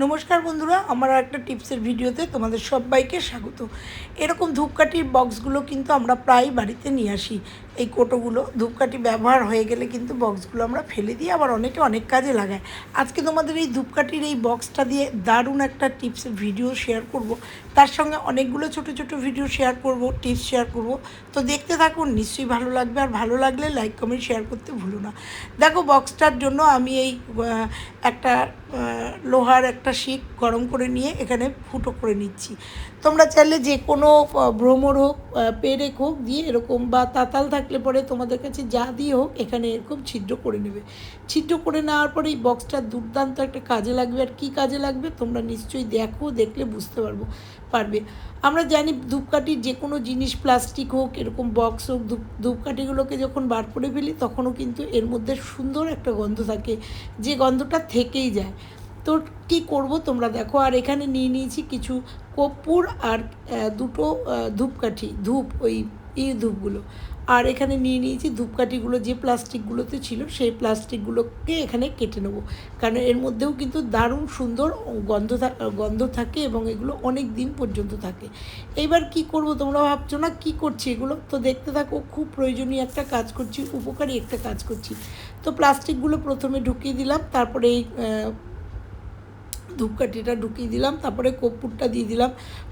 নমস্কার বন্ধুরা, আমার একটা টিপসের ভিডিওতে তোমাদের সবাইকে স্বাগত। এরকম ধূপকাঠির বক্সগুলো কিন্তু আমরা প্রায় বাড়িতে নিয়ে আসি। এই কোটোগুলো ধূপকাঠি ব্যবহার হয়ে গেলে কিন্তু বক্সগুলো আমরা ফেলে দিই আবার অনেকে অনেক কাজে লাগায় আজকে তোমাদের এই ধূপকাঠির এই বক্সটা দিয়ে দারুণ একটা টিপসের ভিডিও শেয়ার করব। তার সঙ্গে অনেকগুলো ছোট ছোট ভিডিও শেয়ার করব, টিপস শেয়ার করব। তো দেখতে থাকুন, নিশ্চয়ই ভালো লাগবে। আর ভালো লাগলে লাইক কমেন্ট শেয়ার করতে ভুলো না। দেখো বক্সটার জন্য আমি এই একটা লোহার একটা শিক গরম করে নিয়ে এখানে ফুটো করে নিচ্ছি। তোমরা চাইলে যে কোনো ভ্রমর হোক পেরেক হোক দিয়ে এরকম বা তাতাল থাকলে পরে তোমাদের কাছে যা দিয়ে হোক, এখানে এরকম ছিদ্র করে নেবে। ছিদ্র করে নেওয়ার পরে এই বক্সটা দুর্দান্ত একটা কাজে লাগবে। আর কি কাজে লাগবে, তোমরা নিশ্চয়ই দেখো, দেখলে বুঝতে পারব, পারবে। আমরা জানি ধূপকাঠির যে কোনো জিনিস প্লাস্টিক হোক, এরকম বক্স হোক, ধূপ, ধূপকাঠিগুলোকে যখন বার করে ফেলি, তখনও কিন্তু এর মধ্যে সুন্দর একটা গন্ধ থাকে, যে গন্ধটা থেকেই যায়। তো কি করব তোমরা দেখো, আর এখানে নিয়ে নিয়েছি কিছু কর্পূর আর দুটো ধূপকাঠি, ধূপ, ওই ই ধূপগুলো। আর এখানে নিয়ে নিয়েছি ধূপকাঠিগুলো যে প্লাস্টিকগুলোতে ছিল, সেই প্লাস্টিকগুলোকে এখানে কেটে নেব। কারণ এর মধ্যেও কিন্তু দারুণ সুন্দর গন্ধ গন্ধ থাকে এবং এগুলো অনেক দিন পর্যন্ত থাকে। এইবার কি করব তোমরা ভাবছ না কি করছি এগুলো? তো দেখতে থাকো, খুব প্রয়োজনীয় একটা কাজ করছি, উপকারী একটা কাজ করছি। তো প্লাস্টিকগুলো প্রথমে ঢুকিয়ে দিলাম, তারপরে এই ধূপকাঠিটা ঢুকিয়ে দিলাম, তারপরে কর্পূরটা দিয়ে দিলাম।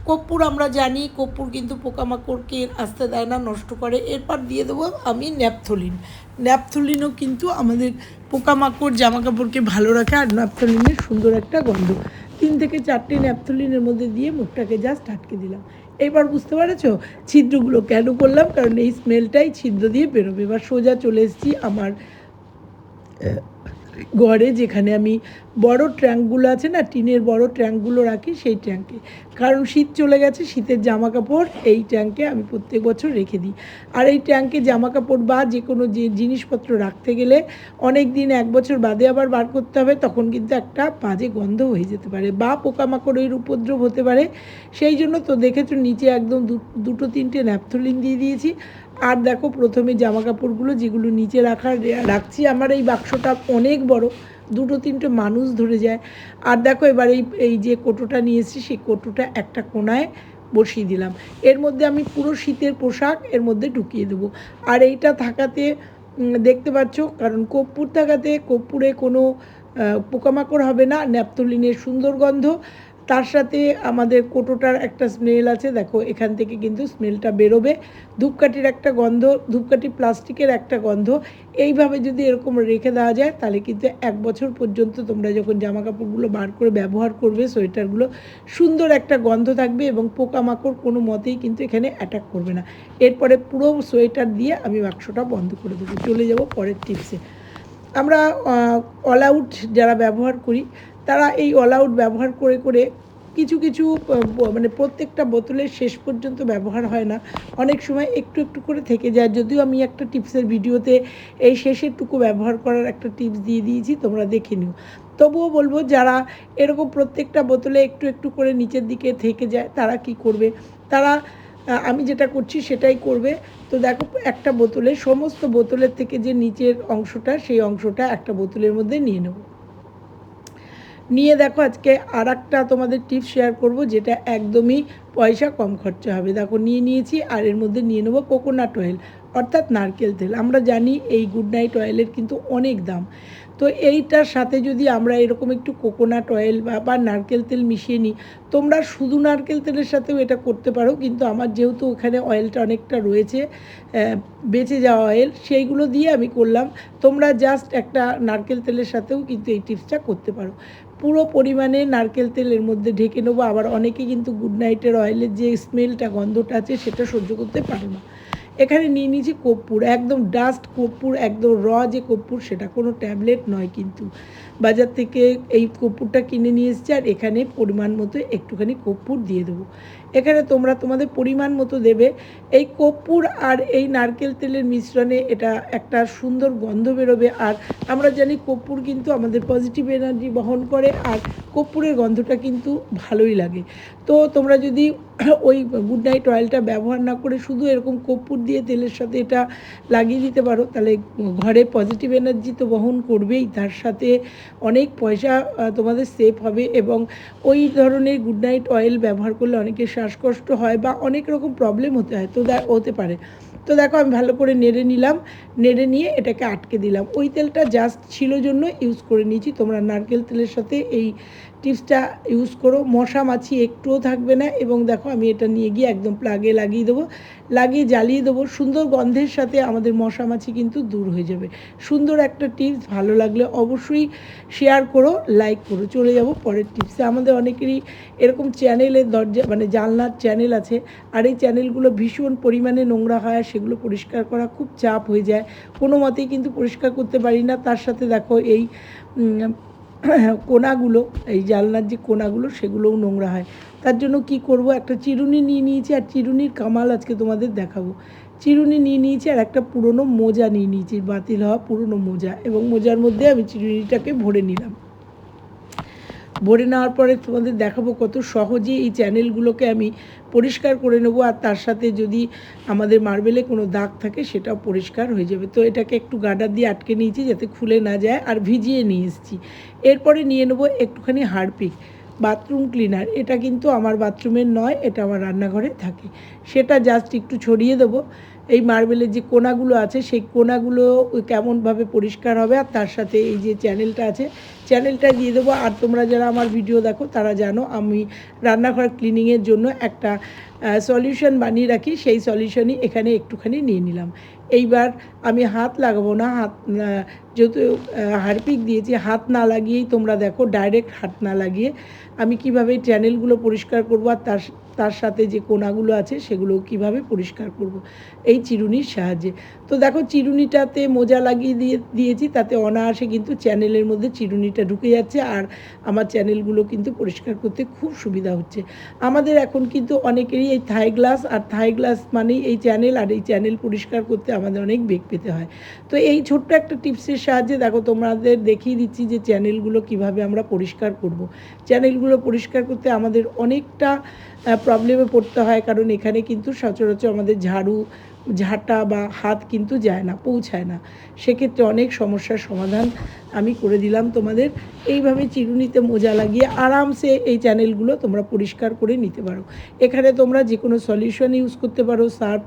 কর্পূর আমরা জানি, কর্পূর কিন্তু পোকামাকড়কে আসতে দেয় না, নষ্ট করে। এরপর দিয়ে দেবো আমি ন্যাপথলিন। ন্যাপথলিনও কিন্তু আমাদের পোকামাকড় জামা কাপড়কে ভালো রাখে, আর ন্যাপথলিনের সুন্দর একটা গন্ধ। তিন থেকে চারটে ন্যাপথলিনের মধ্যে দিয়ে মুখটাকে জাস্ট আটকে দিলাম। এইবার বুঝতে পেরেছ? ছিদ্রগুলো কেন করলাম? কারণ এই স্মেলটাই ছিদ্র দিয়ে বেরোবে। এবার সোজা চলে এসেছি আমার ঘরে যেখানে আমি বড় ট্র্যাঙ্কগুলো আছে না, টিনের বড় ট্র্যাঙ্কগুলো রাখি সেই ট্যাঙ্কে কারণ শীত চলে গেছে, শীতের জামা কাপড় এই ট্যাঙ্কে আমি প্রত্যেক বছর রেখে দিই। আর এই ট্যাঙ্কে জামা কাপড় বা যে কোনো যে জিনিসপত্র রাখতে গেলে অনেক দিন এক বছর বাদে আবার বার করতে হবে, তখন কিন্তু একটা বাজে গন্ধ হয়ে যেতে পারে বা পোকামাকড়ের উপদ্রব হতে পারে। সেই জন্য তো দেখেছ নিচে একদম দুটো তিনটে ন্যাপথলিন দিয়ে দিয়েছি। আর দেখো প্রথমে জামা কাপড়গুলো যেগুলো নিচে রাখার, রাখছি আমার এই বাক্সটা অনেক বড়, দুটো তিনটে মানুষ ধরে যায়। আর দেখো এবার এই এই যে কোটোটা নিয়ে এসেছি, সেই কোটোটা একটা কোনায় বসিয়ে দিলাম। এর মধ্যে আমি পুরো শীতের পোশাক এর মধ্যে ঢুকিয়ে দেবো। আর এইটা থাকাতে দেখতে পাচ্ছ, কারণ কর্পূর থাকাতে কর্পূরে কোনো পোকামাকড় হবে না, ন্যাপথলিনের সুন্দর গন্ধ। তার সাথে আমাদের কোটোটার একটা স্মেল আছে, দেখো এখান থেকে কিন্তু স্মেলটা বেরোবে। ধূপকাঠির একটা গন্ধ, ধূপকাঠি প্লাস্টিকের একটা গন্ধ। এইভাবে যদি এরকম রেখে দেওয়া যায়, তাহলে কিন্তু এক বছর পর্যন্ত তোমরা যখন জামা কাপড়গুলো বার করে ব্যবহার করবে, সোয়েটারগুলো, সুন্দর একটা গন্ধ থাকবে এবং পোকামাকড় কোনো মতেই কিন্তু এখানে অ্যাটাক করবে না। এরপরে পুরো সোয়েটার দিয়ে আমি বাক্সটা বন্ধ করে দেবো। চলে যাব পরের টিপসে আমরা অল আউট যারা ব্যবহার করি, তারা এই অল আউট ব্যবহার করে করে কিছু কিছু মানে প্রত্যেকটা বোতলের শেষ পর্যন্ত ব্যবহার হয় না। অনেক সময় একটু একটু করে থেকে যায়। যদিও আমি একটা টিপসের ভিডিওতে এই শেষের টুকু ব্যবহার করার একটা টিপস দিয়ে দিয়েছি, তোমরা দেখে নিও। তবুও বলব, যারা এরকম প্রত্যেকটা বোতলে একটু একটু করে নিচের দিকে থেকে যায়, তারা কি করবে? তারা আমি যেটা করছি সেটাই করবে। তো দেখো, একটা বোতলে, সমস্ত বোতলের থেকে যে নিচের অংশটা, সেই অংশটা একটা বোতলের মধ্যে নিয়ে নেব। নিয়ে দেখো, আজকে আর একটা তোমাদের টিপস শেয়ার করব, যেটা একদমই পয়সা কম খরচা হবে। দেখো, নিয়ে নিয়েছি, আর এর মধ্যে নিয়ে নেব কোকোনাট অয়েল অর্থাৎ নারকেল তেল। আমরা জানি এই গুড নাইট অয়েলের কিন্তু অনেক দাম। তো এইটার সাথে যদি আমরা এরকম একটু কোকোনাট অয়েল বা বা নারকেল তেল মিশিয়ে নিই, তোমরা শুধু নারকেল তেলের সাথেও এটা করতে পারো, কিন্তু আমার যেহেতু ওখানে অয়েলটা অনেকটা রয়েছে বেঁচে যাওয়া অয়েল সেইগুলো দিয়ে আমি করলাম। তোমরা জাস্ট একটা নারকেল তেলের সাথেও কিন্তু এই টিপসটা করতে পারো। পুরো পরিমাণে নারকেল তেলের মধ্যে ঢেকে নেব, আবার অনেকে কিন্তু গুড নাইটের অয়েলের যে স্মেলটা গন্ধটা আছে, সেটা সহ্য করতে পারে না। এখানে নিয়ে নিয়েছি কর্পূর, একদম ডাস্ট কর্পূর, একদম র যে কর্পূর, সেটা কোনো ট্যাবলেট নয় কিন্তু। বাজার থেকে এই কর্পূরটা কিনে নিয়ে এসেছি আর এখানে পরিমাণ মতো একটুখানি কর্পূর দিয়ে দেবো। এখানে তোমরা তোমাদের পরিমাণ মতো দেবে। এই কর্পূর আর এই নারকেল তেলের মিশ্রণে এটা একটা সুন্দর গন্ধ বেরোবে আর আমরা জানি কর্পূর কিন্তু আমাদের পজিটিভ এনার্জি বহন করে আর কর্পূরের গন্ধটা কিন্তু ভালোই লাগে। তো তোমরা যদি ওই গুড নাইট অয়েলটা ব্যবহার না করে শুধু এরকম কর্পূর দিয়ে তেলের সাথে এটা লাগিয়ে দিতে পারো, তাহলে ঘরে পজিটিভ এনার্জি তো বহন করবেই। তার সাথে অনেক পয়সা তোমাদের সেভ হবে এবং ওই ধরনের গুড নাইট অয়েল ব্যবহার করলে অনেকের শ্বাসকষ্ট হয় বা অনেক রকম প্রবলেম হতে হয়, তো হতে পারে। তো দেখো, আমি ভালো করে নেড়ে নিলাম, নেড়ে নিয়ে এটাকে আটকে দিলাম। ওই তেলটা জাস্ট ছিল জন্য ইউজ করে নিয়েছি। তোমরা নারকেল তেলের সাথে এই টিপসটা ইউজ করো, মশা মাছি একটুও থাকবে না এবং দেখো আমি এটা নিয়ে গিয়ে একদম প্লাগে লাগিয়ে দেবো। লাগিয়ে জ্বালিয়ে দেবো, সুন্দর গন্ধের সাথে আমাদের মশা মাছি কিন্তু দূর হয়ে যাবে। সুন্দর একটা টিপস, ভালো লাগলে অবশ্যই শেয়ার করো লাইক করো। চলে যাব পরের টিপসে আমাদের অনেকেরই এরকম চ্যানেলের দরজা মানে জানলার চ্যানেল আছে। আর এই চ্যানেলগুলো ভীষণ পরিমাণে নোংরা হয় আর সেগুলো পরিষ্কার করা খুব চাপ হয়ে যায়। কোনো মতেই কিন্তু পরিষ্কার করতে পারি না। তার সাথে দেখো এই কোনাগুলো, এই জালনার যে কোনাগুলো সেগুলোও নোংরা হয়। তার জন্য কি করব? একটা চিরুনি নিয়ে নিয়েছি আর চিরুনির কামাল আজকে তোমাদের দেখাবো। চিরুনি নিয়ে নিয়েছি আর একটা পুরনো মোজা নিয়ে নিয়েছি, বাতিল হওয়া পুরনো মোজা এবং মোজার মধ্যে আমি চিরুনিটাকে ভরে নিলাম। ভরে নেওয়ার পরে তোমাদের দেখাবো কত সহজে এই চ্যানেলগুলোকে আমি পরিষ্কার করে নেব, আর তার সাথে যদি আমাদের মার্বেলে কোনো দাগ থাকে সেটাও পরিষ্কার হয়ে যাবে। তো এটাকে একটু গাডার দিয়ে আটকে নিয়েছি যাতে খুলে না যায়, আর ভিজিয়ে নিয়ে এসেছি। এরপরে নিয়ে নেব একটুখানি হারপিক, বাথরুম ক্লিনার। এটা কিন্তু আমার বাথরুমের নয়, এটা আমার রান্নাঘরে থাকে। সেটা জাস্ট একটু ছড়িয়ে দেবো। এই মার্বেলের যে কোনাগুলো আছে, সেই কোনাগুলো কেমনভাবে পরিষ্কার হবে আর তার সাথে এই যে চ্যানেলটা আছে চ্যানেলটা দিয়ে দেবো। আর তোমরা যারা আমার ভিডিও দেখো, তারা জানো আমি রান্নাঘর ক্লিনিংয়ের জন্য একটা সলিউশন বানিয়ে রাখি। সেই সলিউশনই এখানে একটুখানি নিয়ে নিলাম। এইবার আমি হাত লাগাবো না, হাত যেহেতু হারপিক দিয়েছি, হাত না লাগিয়েই তোমরা দেখো ডাইরেক্ট হাত না লাগিয়ে আমি কীভাবে চ্যানেলগুলো পরিষ্কার করব আর তার তার সাথে যে কোনাগুলো আছে সেগুলো কীভাবে পরিষ্কার করব, এই চিরুনির সাহায্যে। তো দেখো চিরুনিটাতে মোজা লাগিয়ে দিয়ে, দিয়েছি, তাতে অনায়াসে কিন্তু চ্যানেলের মধ্যে চিরুনিটা ঢুকে যাচ্ছে আর আমার চ্যানেলগুলো কিন্তু পরিষ্কার করতে খুব সুবিধা হচ্ছে। আমাদের এখন কিন্তু অনেকেরই এই থাই গ্লাস আর থাই গ্লাস মানেই এই চ্যানেল আর এই চ্যানেল পরিষ্কার করতে আমাদের অনেক বেগ পেতে হয়। তো এই ছোট্ট একটা টিপসের সাহায্যে দেখো তোমাদের দেখিয়ে দিচ্ছি যে চ্যানেলগুলো কীভাবে আমরা পরিষ্কার করব। চ্যানেলগুলো পরিষ্কার করতে আমাদের অনেকটা প্রবলেমে পড়তে হয়, কারণ এখানে কিন্তু সচরাচর আমাদের ঝাড়ু, ঝাঁটা বা হাত কিন্তু যায় না, পৌঁছায় না। সেক্ষেত্রে অনেক সমস্যার সমাধান আমি করে দিলাম তোমাদের। এইভাবে চিরুনিতে মোজা লাগিয়ে আরামসে এই চ্যানেলগুলো তোমরা পরিষ্কার করে নিতে পারো। এখানে তোমরা যে কোনো সলিউশন ইউজ করতে পারো, সার্ফ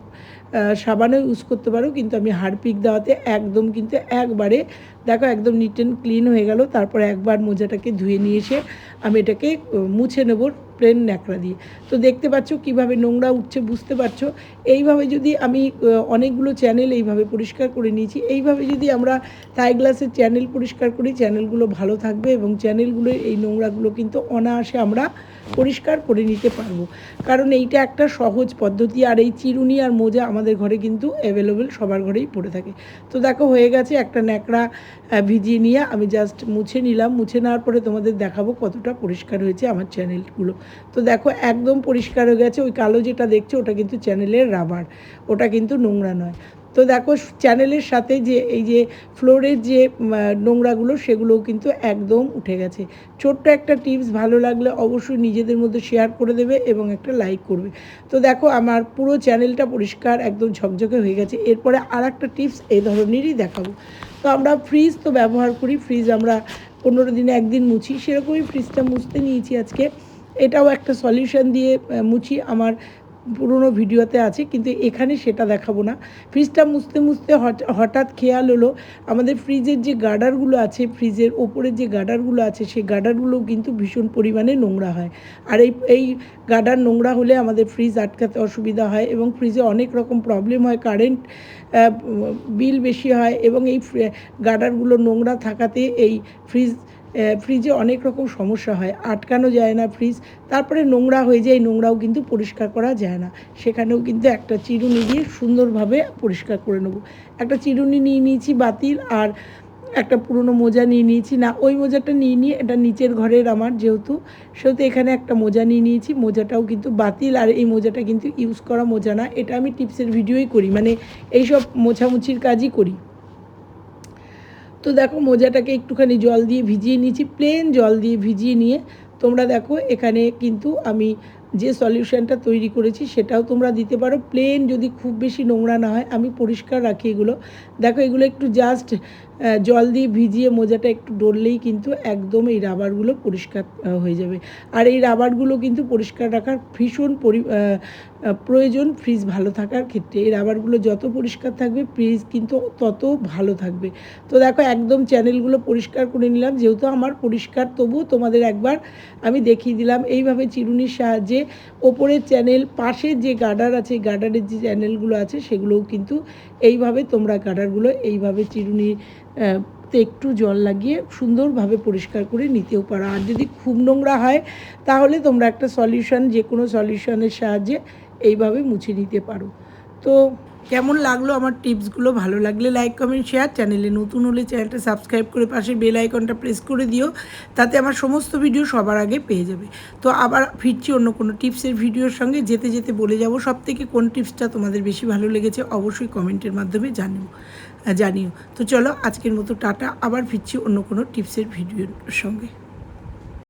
সাবানও ইউজ করতে পারো, কিন্তু আমি হারপিক দেওয়াতে একদম কিন্তু একবারে, দেখো একদম নিট অ্যান্ড ক্লিন হয়ে গেল, তারপর একবার মোজাটাকে ধুয়ে নিয়ে এসে আমি এটাকে মুছে নেব। প্লেন ন্যাকড়া দিয়ে। তো দেখতে পাচ্ছ কীভাবে নোংরা উঠছে বুঝতে পারছ? এইভাবে যদি আমি অনেকগুলো চ্যানেল এইভাবে পরিষ্কার করে নিয়েছি। এইভাবে যদি আমরা থাই গ্লাসের চ্যানেল পরিষ্কার করি চ্যানেলগুলো ভালো থাকবে এবং চ্যানেলগুলো এই নোংরাগুলো কিন্তু অনায়াসে আমরা পরিষ্কার করে নিতে পারব। কারণ এইটা একটা সহজ পদ্ধতি আর এই চিরুনি আর মোজা আমাদের ঘরে কিন্তু অ্যাভেলেবেল সবার ঘরেই পড়ে থাকে। তো দেখো হয়ে গেছে একটা ন্যাকড়া ভিজিয়ে নিয়ে আমি জাস্ট মুছে নিলাম। মুছে নেওয়ার পরে তোমাদের দেখাবো কতটা পরিষ্কার হয়েছে আমার চ্যানেলগুলো তো দেখো, একদম পরিষ্কার হয়ে গেছে। ওই কালো যেটা দেখছ, ওটা কিন্তু চ্যানেলের রাবার। ওটা কিন্তু নোংরা নয়। তো দেখো, চ্যানেলের সাথে যে, এই যে ফ্লোরের যে নোংরাগুলো, সেগুলোও কিন্তু একদম উঠে গেছে। ছোট্ট একটা টিপস, ভালো লাগলে অবশ্যই নিজেদের মধ্যে শেয়ার করে দেবে এবং একটা লাইক করবে। তো দেখো, আমার পুরো চ্যানেলটা পরিষ্কার, একদম ঝকঝকে হয়ে গেছে। এরপরে আর একটা টিপস এই ধরনেরই দেখাবো। তো আমরা ফ্রিজ তো ব্যবহার করি। ফ্রিজ আমরা পনেরো দিনে একদিন মুছি। সেরকমই ফ্রিজটা মুছতে নিয়েছি আজকে। এটাও একটা সলিউশন দিয়ে মুছি আমার পুরনো ভিডিওতে আছে, কিন্তু এখানে সেটা দেখাবো না। ফ্রিজটা মুছতে মুছতে হঠ- হঠাৎ খেয়াল হলো, আমাদের ফ্রিজের যে গার্ডারগুলো আছে ফ্রিজের ওপরের যে গার্ডারগুলো আছে, সেই গার্ডারগুলোও কিন্তু ভীষণ পরিমাণে নোংরা হয়। আর এই এই গার্ডার নোংরা হলে আমাদের ফ্রিজ আটকাতে অসুবিধা হয় এবং ফ্রিজে অনেক রকম প্রবলেম হয় কারেন্ট বিল বেশি হয় এবং এই গার্ডারগুলো নোংরা থাকাতে এই ফ্রিজ ফ্রিজে অনেক রকম সমস্যা হয়, আটকানো যায় না ফ্রিজ তারপরে নোংরা হয়ে যায়, নোংরাও কিন্তু পরিষ্কার করা যায় না। সেখানেও কিন্তু একটা চিরুনি দিয়ে সুন্দরভাবে পরিষ্কার করে নেব। একটা চিরুনি নিয়ে নিয়েছি বাতিল আর একটা পুরনো মোজা নিয়ে নিয়েছি। না, ওই মোজাটা নিয়ে নিয়ে এটা নিচের ঘরের আমার যেহেতু, সেহেতু এখানে একটা মোজা নিয়ে নিয়েছি, মোজাটাও কিন্তু বাতিল আর এই মোজাটা কিন্তু ইউজ করা মোজা না। এটা আমি টিপসের ভিডিওই করি মানে এইসব মোছামুছির কাজই করি। তো দেখো মোজাটাকে একটুখানি জল দিয়ে ভিজিয়ে নিয়েছি প্লেন জল দিয়ে ভিজিয়ে নিয়ে। তোমরা দেখো এখানে কিন্তু আমি যে সলিউশনটা তৈরি করেছি সেটাও তোমরা দিতে পারো। প্লেন যদি খুব বেশি নোংরা না হয়, আমি পরিষ্কার রাখি এগুলো। দেখো এগুলো একটু জাস্ট জল দিয়ে ভিজিয়ে মোজাটা একটু ডললেই কিন্তু একদম এই রাবারগুলো পরিষ্কার হয়ে যাবে। আর এই রাবারগুলো কিন্তু পরিষ্কার রাখার ভীষণ পরি প্রয়োজন ফ্রিজ ভালো থাকার ক্ষেত্রে। এই রাবারগুলো যত পরিষ্কার থাকবে ফ্রিজ কিন্তু তত ভালো থাকবে। তো দেখো একদম চ্যানেলগুলো পরিষ্কার করে নিলাম। যেহেতু আমার পরিষ্কার তবুও তোমাদের একবার আমি দেখিয়ে দিলাম। এইভাবে চিরুনির সাহায্যে ওপরের চ্যানেল পাশের যে গার্ডার আছে গার্ডারের যে চ্যানেলগুলো আছে সেগুলোও কিন্তু এইভাবে তোমরা গার্ডারগুলো এইভাবে চিরুনি আহ, তে একটু জল লাগিয়ে সুন্দরভাবে পরিষ্কার করে নিতেও পারো। আর যদি খুব নোংরা হয়, তাহলে তোমরা একটা সলিউশন যে কোনো সলিউশনের সাহায্যে এইভাবে মুছে নিতে পারো। তো কেমন লাগল আমার টিপসগুলো? ভালো লাগলে লাইক কমেন্ট শেয়ার চ্যানেলে নতুন হলে চ্যানেলটা সাবস্ক্রাইব করে পাশে বেল আইকনটা প্রেস করে দিও, তাতে আমার সমস্ত ভিডিও সবার আগে পেয়ে যাবে। তো আবার ফিরছি অন্য কোনো টিপসের ভিডিওর সঙ্গে। যেতে যেতে বলে যাব সব থেকে কোন টিপসটা তোমাদের বেশি ভালো লেগেছে, অবশ্যই কমেন্টের মাধ্যমে জানিও। জানিও। তো চলো আজকের মতো টাটা আবার ফিরছি অন্য কোনো টিপসের ভিডিওর সঙ্গে।